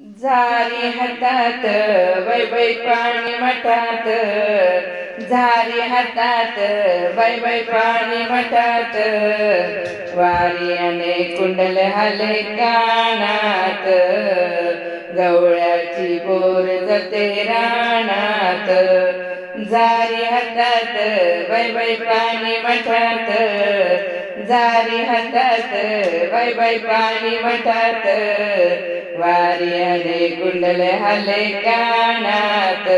झारी हातात वैबै पाणी मठात. झारी हातात वैबै पाणी मठात. वाऱ्याने कुंडल हले कानात. गवळ्याची बोर जते रानात. झारी हातात वैबै पाणी मठात. झारी हातात वैबै पाणी मठात. वाऱ्याने कुंडल हाले कानात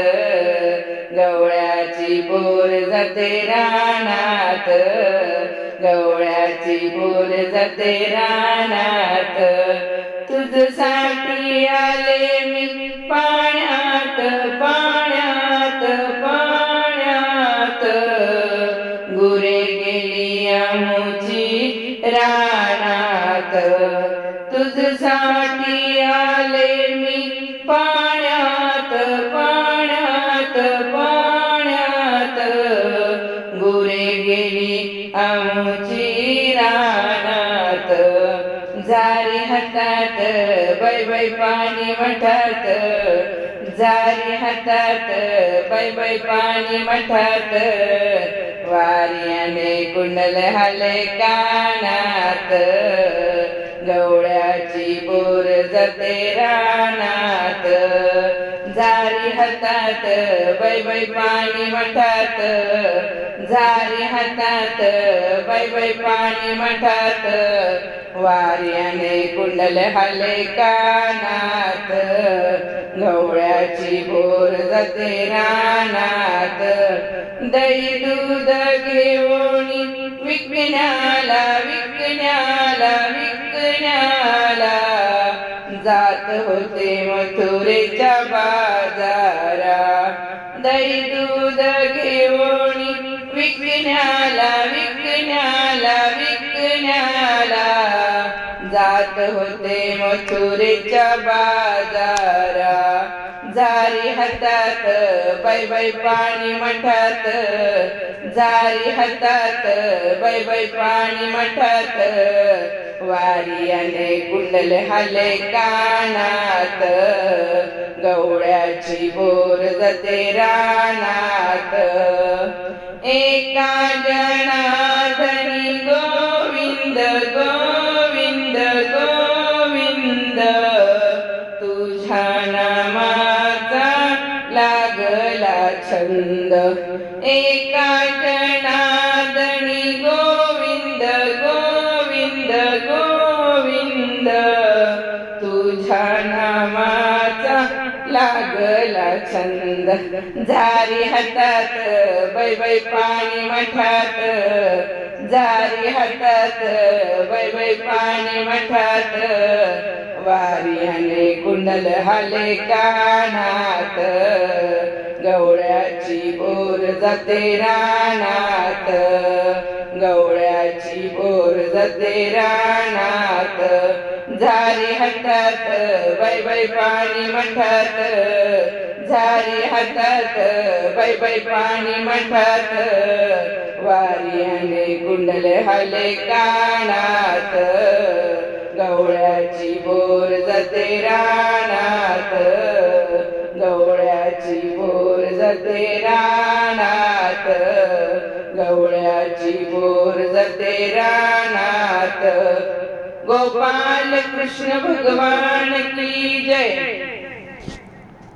गवळ्याची बोर जाते रानात गवळ्याची बोर जाते रानात. तुझसाठी आले मी पाण्यात पाण्यात पाण्यात. गुरे गुरे गेली रानात. जारी हातात बै बै पाणी मठात. जारी हातात बै बै पाणी मठात. वाऱ्याने कुंडल हाले कानात. गवळ्याची बोर जाते रानात. जारी हातात बै बै पाणी मठात. जारी हातात बै बै पाणी मठात. वाऱ्याने कुंडल हाले कानात. गवळ्याची बोर जाते रानात. दही दूध घेऊन विकण्याला विकण्याला विकण्याला. जात होते मथुरेच्या बाजारा दही दूध घेऊन विकण्याला विकण्याला विकण्याला. जात होते मथुरेच्या बाजारा जारी हातात बै बै पाणी मठात. जारी हातात बै बै पाणी मठात. वारियाने कुंडल हले कानात. गवळ्याची बोर जाते रानात. एका जनाधनी गोविंद गोविंद गोविंद. तुझ्या नामाचा लागला छंद. एका लागला छंद झारी हातात बै बै पाणी मठात. जारी हातात बै बै पाणी मठात. वाऱ्याने कुंडल हाले कानात. गवळ्याची बोर जाते रानात. गवळ्याची बोर जाते रानात झारी हातात बै बै पाणी मठात झारी हातात बै बै पाणी मठात वाऱ्याने गुंडल हाले कानात गवळ्याची बोर जाते रानात गवळ्याची बोर जाते रानात मोर जते रानात. गोपाल कृष्ण भगवान की जय.